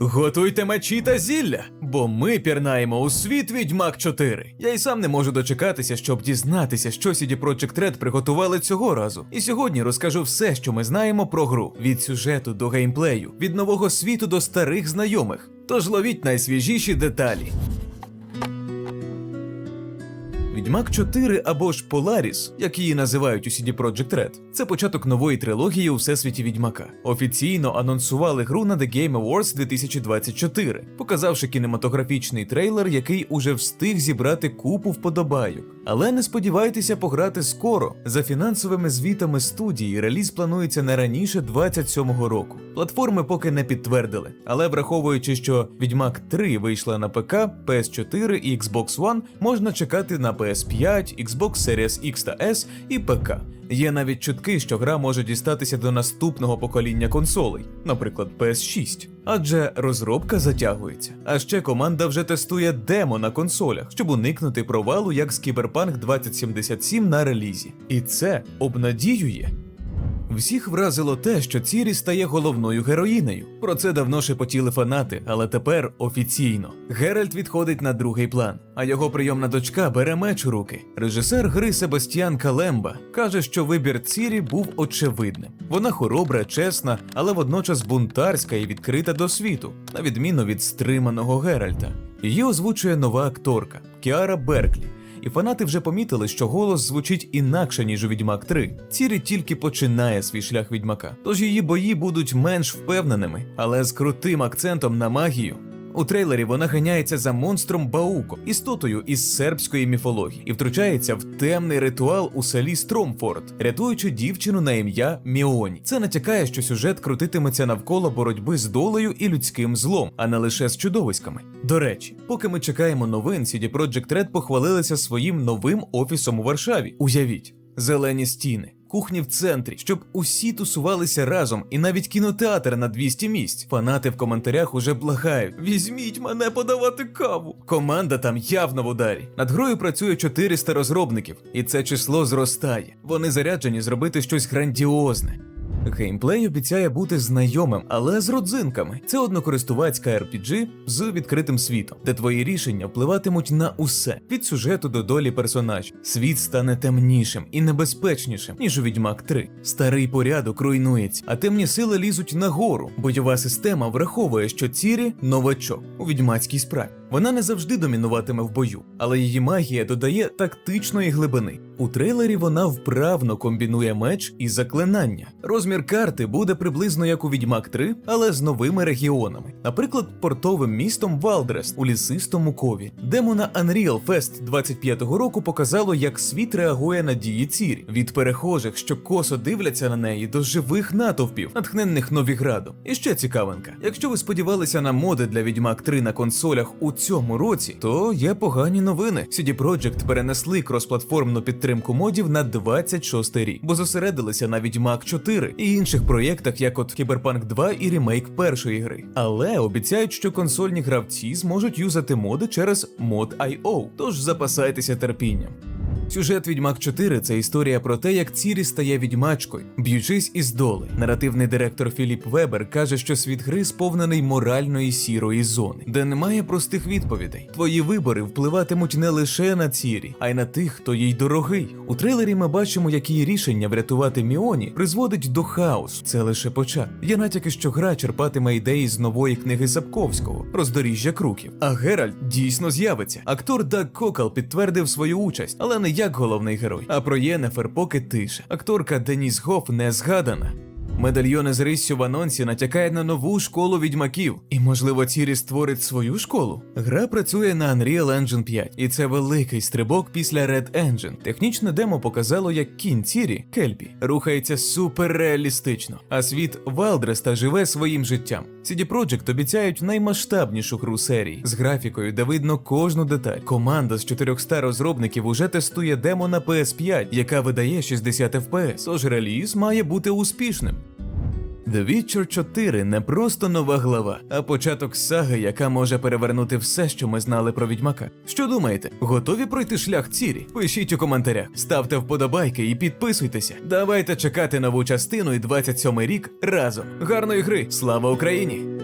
Готуйте мечі та зілля, бо ми пірнаємо у світ Відьмак 4. Я й сам не можу дочекатися, щоб дізнатися, що CD Projekt Red приготували цього разу. І сьогодні розкажу все, що ми знаємо про гру: від сюжету до геймплею, від нового світу до старих знайомих. Тож ловіть найсвіжіші деталі. Відьмак 4 або ж Polaris, як її називають у CD Projekt Red, це початок нової трилогії у всесвіті Відьмака. Офіційно анонсували гру на The Game Awards 2024, показавши кінематографічний трейлер, який уже встиг зібрати купу вподобайок. Але не сподівайтеся пограти скоро. За фінансовими звітами студії реліз планується не раніше 27-го року. Платформи поки не підтвердили, але враховуючи, що Відьмак 3 вийшла на ПК, PS4 і Xbox One, можна чекати на PS5, Xbox Series X та S і ПК. Є навіть чутки, що гра може дістатися до наступного покоління консолей, наприклад, PS6. Адже розробка затягується. А ще команда вже тестує демо на консолях, щоб уникнути провалу, як з Cyberpunk 2077 на релізі. І це обнадіює. Всіх вразило те, що Цірі стає головною героїнею. Про це давно шепотіли фанати, але тепер офіційно. Геральт відходить на другий план, а його прийомна дочка бере меч у руки. Режисер гри Себастьян Калемба каже, що вибір Цірі був очевидним. Вона хоробра, чесна, але водночас бунтарська і відкрита до світу, на відміну від стриманого Геральта. Її озвучує нова акторка Кіара Берклі. І фанати вже помітили, що голос звучить інакше, ніж у Відьмак 3. Цірі тільки починає свій шлях відьмака, тож її бої будуть менш впевненими, але з крутим акцентом на магію. У трейлері вона ганяється за монстром Бауко, істотою із сербської міфології, і втручається в темний ритуал у селі Стромфорд, рятуючи дівчину на ім'я Міоні. Це натякає, що сюжет крутитиметься навколо боротьби з долею і людським злом, а не лише з чудовиськами. До речі, поки ми чекаємо новин, CD Projekt Red похвалилися своїм новим офісом у Варшаві. Уявіть, зелені стіни. Кухні в центрі, щоб усі тусувалися разом, і навіть кінотеатр на 200 місць. Фанати в коментарях уже благають: візьміть мене подавати каву. Команда там явно в ударі. Над грою працює 400 розробників, і це число зростає. Вони заряджені зробити щось грандіозне. Геймплей обіцяє бути знайомим, але з родзинками. Це однокористувацька RPG з відкритим світом, де твої рішення впливатимуть на усе від сюжету до долі персонажів. Світ стане темнішим і небезпечнішим, ніж у Відьмак 3. Старий порядок руйнується, а темні сили лізуть нагору. Бойова система враховує, що Цірі новачок у відьмацькій справі. Вона не завжди домінуватиме в бою, але її магія додає тактичної глибини. У трейлері вона вправно комбінує меч і заклинання. Розмір карти буде приблизно як у Відьмак 3, але з новими регіонами. Наприклад, портовим містом Валдрест у лісистому кові. Демо на Unreal Fest 25-го року показало, як світ реагує на дії Цірі. Від перехожих, що косо дивляться на неї, до живих натовпів, натхненних Новіградом. І ще цікавинка: якщо ви сподівалися на моди для Відьмак 3 на консолях у цьому році, то є погані новини. CD Projekt перенесли кросплатформну підтримку модів на 26 рік, бо зосередилися на Відьмак 4 і інших проєктах, як от Cyberpunk 2 і ремейк першої гри. Але обіцяють, що консольні гравці зможуть юзати моди через Mod.io, тож запасайтеся терпінням. Сюжет Відьмак 4 це історія про те, як Цірі стає відьмачкою, б'ючись із доли. Наративний директор Філіп Вебер каже, що світ гри сповнений моральної сірої зони, де немає простих відповідей. Твої вибори впливатимуть не лише на Цірі, а й на тих, хто їй дорогий. У трейлері ми бачимо, як її рішення врятувати Міоні призводить до хаосу. Це лише початок. Є натяки, що гра черпатиме ідеї з нової книги Сапковського роздоріжжя круків. А Геральт дійсно з'явиться. Актор Даг Кокал підтвердив свою участь, але не як головний герой. А про Єнефер поки тише. Акторка Деніс Гоф не згадана. Медальйони з риссю в анонсі натякає на нову школу відьмаків. І, можливо, Цірі створить свою школу. Гра працює на Unreal Engine 5, і це великий стрибок після Red Engine. Технічне демо показало, як кінь Цірі, Кельпі, рухається суперреалістично, а світ Валдреста живе своїм життям. CD Projekt обіцяють наймасштабнішу гру серії з графікою, де видно кожну деталь. Команда з 400 розробників уже тестує демо на PS5, яка видає 60 FPS, тож реліз має бути успішним. The Witcher 4 не просто нова глава, а початок саги, яка може перевернути все, що ми знали про відьмака. Що думаєте, готові пройти шлях цірі? Пишіть у коментарях, ставте вподобайки і підписуйтеся. Давайте чекати нову частину і 27 рік разом. Гарної гри! Слава Україні!